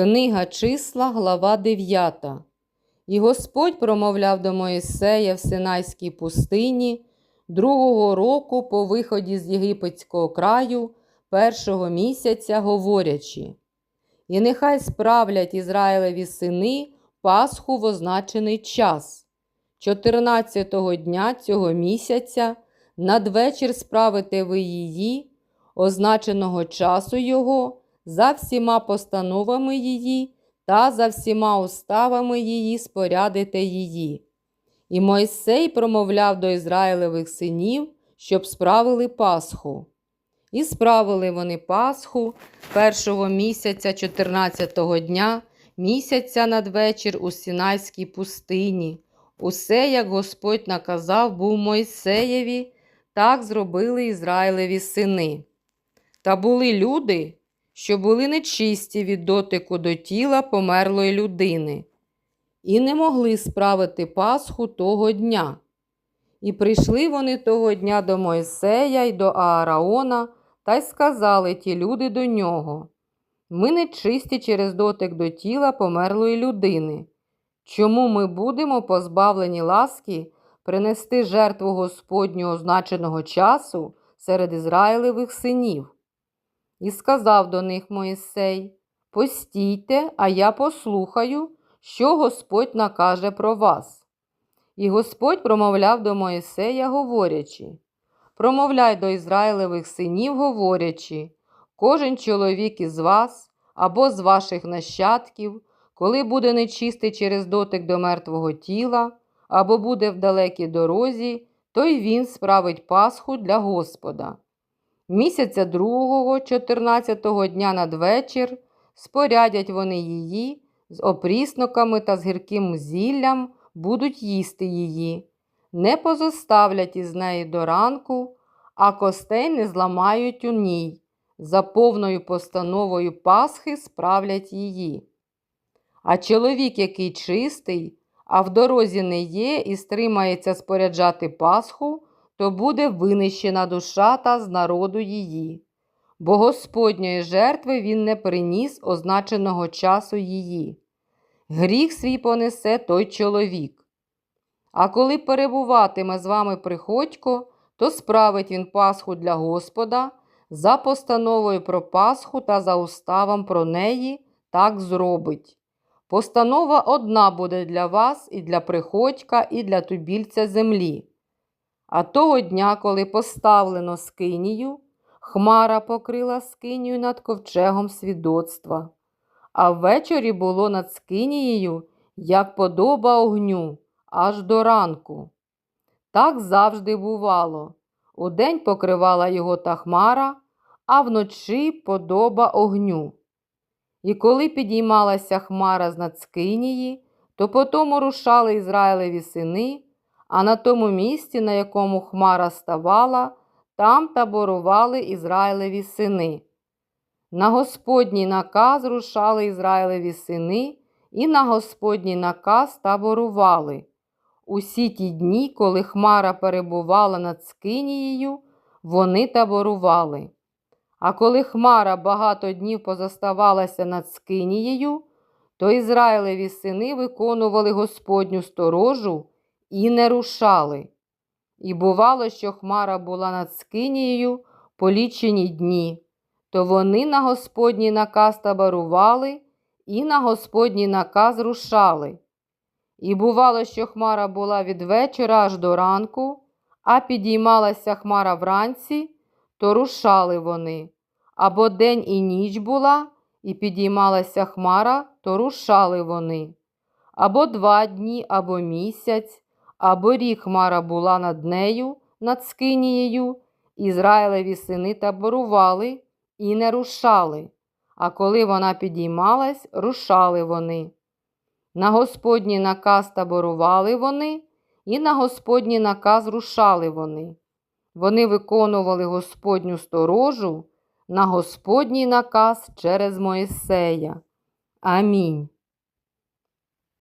Книга числа, глава 9. І Господь промовляв до Моїсея в Синайській пустині другого року по виході з єгипетського краю першого місяця, говорячи. І нехай справлять Ізраїлеві сини Пасху в означений час. 14-го дня цього місяця надвечір справите ви її, означеного часу його, за всіма постановами її та за всіма уставами її спорядите її. І Мойсей промовляв до Ізраїлевих синів, щоб справили Пасху. І справили вони Пасху першого місяця 14-го дня, місяця надвечір у Сінайській пустині. Усе, як Господь наказав, був Мойсеєві, так зробили Ізраїлеві сини. Та були люди, що були нечисті від дотику до тіла померлої людини, і не могли справити Пасху того дня. І прийшли вони того дня до Мойсея й до Аараона, та й сказали ті люди до нього: Ми нечисті через дотик до тіла померлої людини. Чому ми будемо позбавлені ласки принести жертву Господню означеного часу серед Ізраїлевих синів? І сказав до них Моїсей: Постійте, а я послухаю, що Господь накаже про вас. І Господь промовляв до Моїсея, говорячи: Промовляй до Ізраїлевих синів, говорячи, кожен чоловік із вас або з ваших нащадків, коли буде нечистий через дотик до мертвого тіла, або буде в далекій дорозі, то й він справить Пасху для Господа. Місяця другого, 14-го дня надвечір, спорядять вони її з опрісноками та з гірким зіллям будуть їсти її, не позоставлять із неї до ранку, а костей не зламають у ній, за повною постановою Пасхи справлять її. А чоловік, який чистий, а в дорозі не є і стримається споряджати Пасху, то буде винищена душа та з народу її, бо Господньої жертви він не приніс означеного часу її. Гріх свій понесе той чоловік. А коли перебуватиме з вами приходько, то справить він Пасху для Господа за постановою про Пасху та за уставом про неї так зробить. Постанова одна буде для вас і для приходька, і для тубільця землі. А того дня, коли поставлено скинію, хмара покрила скинію над ковчегом свідоцтва, а ввечері було над скинією, як подоба огню, аж до ранку. Так завжди бувало. Удень покривала його та хмара, а вночі подоба огню. І коли підіймалася хмара з над скинії, то потому рушали Ізраїлеві сини, а на тому місці, на якому хмара ставала, там таборували Ізраїлеві сини. На Господній наказ рушали Ізраїлеві сини, і на Господній наказ таборували. Усі ті дні, коли хмара перебувала над Скинією, вони таборували. А коли хмара багато днів позаставалася над Скинією, то Ізраїлеві сини виконували Господню сторожу і не рушали. І бувало, що хмара була над Скинією полічені дні, то вони на Господній наказ таборували і на Господній наказ рушали. І бувало, що хмара була від вечора аж до ранку, а підіймалася хмара вранці, то рушали вони. Або день і ніч була, і підіймалася хмара, то рушали вони. Або два дні, або місяць, або рік хмара була над нею, над Скинією, Ізраїлеві сини таборували і не рушали. А коли вона підіймалась, рушали вони. На Господній наказ таборували вони, і на Господній наказ рушали вони. Вони виконували Господню сторожу на Господній наказ через Моїсея. Амінь.